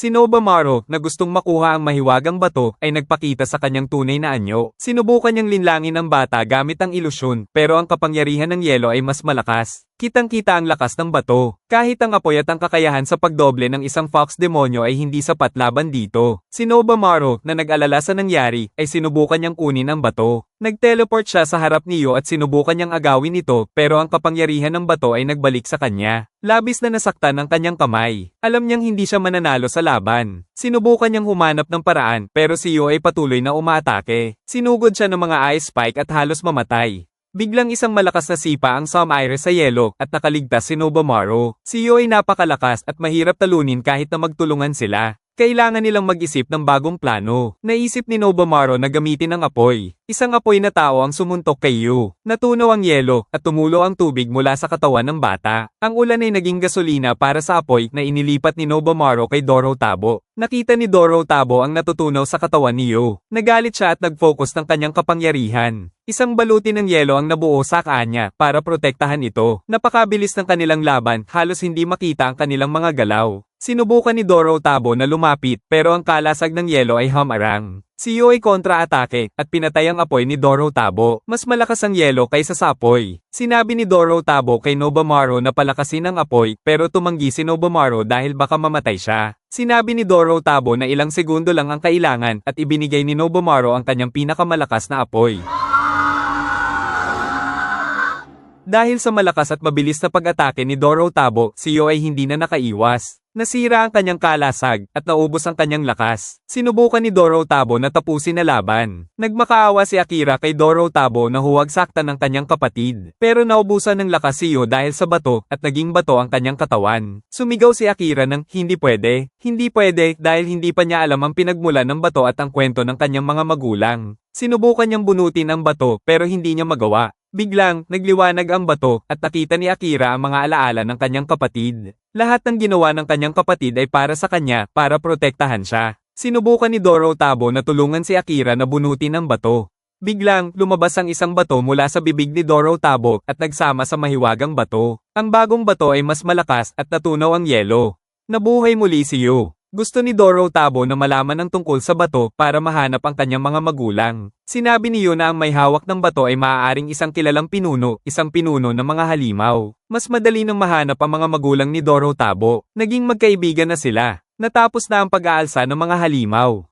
Si Nobamaro, na gustong makuha ang mahiwagang bato, ay nagpakita sa kanyang tunay na anyo. Sinubukan niyang linlangin ang bata gamit ang ilusyon, pero ang kapangyarihan ng yelo ay mas malakas. Kitang-kita ang lakas ng bato. Kahit ang apoy at ang kakayahan sa pagdoble ng isang fox demonyo ay hindi sapat laban dito. Si Nobamaro, na nag-alala sa nangyari, ay sinubukan niyang kunin ang bato. Nag-teleport siya sa harap niyo at sinubukan niyang agawin ito pero ang kapangyarihan ng bato ay nagbalik sa kanya. Labis na nasaktan ang kanyang kamay. Alam niyang hindi siya mananalo sa laban. Sinubukan niyang humanap ng paraan pero si Yo ay patuloy na umaatake. Sinugod siya ng mga ice spike at halos mamatay. Biglang isang malakas na sipa ang Sam Iris sa yelo at nakaligtas si Nobamaro. Si ay napakalakas at mahirap talunin kahit na magtulungan sila. Kailangan nilang mag-isip ng bagong plano. Naisip ni Nobamaro na gamitin ang apoy. Isang apoy na tao ang sumuntok kay Yu. Natunaw ang yelo at tumulo ang tubig mula sa katawan ng bata. Ang ulan ay naging gasolina para sa apoy na inilipat ni Nobamaro kay Doro Tabo. Nakita ni Doro Tabo ang natutunaw sa katawan ni Yu. Nagalit siya at nag-focus ng kanyang kapangyarihan. Isang baluti ng yelo ang nabuo sa kanya para protektahan ito. Napakabilis ng kanilang laban, halos hindi makita ang kanilang mga galaw. Sinubukan ni Doro Tabo na lumapit pero ang kalasag ng yelo ay hamarang. Si Yo ay kontra-atake at pinatay ang apoy ni Doro Tabo. Mas malakas ang yelo kaysa sa apoy. Sinabi ni Doro Tabo kay Nobamaro na palakasin ang apoy pero tumanggi si Nobamaro dahil baka mamatay siya. Sinabi ni Doro Tabo na ilang segundo lang ang kailangan at ibinigay ni Nobamaro ang kanyang pinakamalakas na apoy. Dahil sa malakas at mabilis na pag-atake ni Doro Tabo, si Yo ay hindi na nakaiwas. Nasira ang kanyang kalasag at naubos ang kanyang lakas. Sinubukan ni Doro Tabo na tapusin na laban. Nagmakaawa si Akira kay Doro Tabo na huwag saktan ng kanyang kapatid. Pero naubusan ng lakas si Yo dahil sa bato at naging bato ang kanyang katawan. Sumigaw si Akira ng hindi pwede, hindi pwede dahil hindi pa niya alam ang pinagmulan ng bato at ang kwento ng kanyang mga magulang. Sinubukan niyang bunutin ang bato pero hindi niya magawa. Biglang, nagliwanag ang bato at nakita ni Akira ang mga alaala ng kanyang kapatid. Lahat ng ginawa ng kanyang kapatid ay para sa kanya, para protektahan siya. Sinubukan ni Doro Tabo na tulungan si Akira na bunutin ang bato. Biglang, lumabas ang isang bato mula sa bibig ni Doro Tabo at nagsama sa mahiwagang bato. Ang bagong bato ay mas malakas at natunaw ang yelo. Nabuhay muli si Yu. Gusto ni Doro Tabo na malaman ang tungkol sa bato para mahanap ang kanyang mga magulang. Sinabi ni Yu na ang may hawak ng bato ay maaaring isang kilalang pinuno, isang pinuno ng mga halimaw. Mas madali nang mahanap ang mga magulang ni Doro Tabo. Naging magkaibigan na sila. Natapos na ang pag-aalsa ng mga halimaw.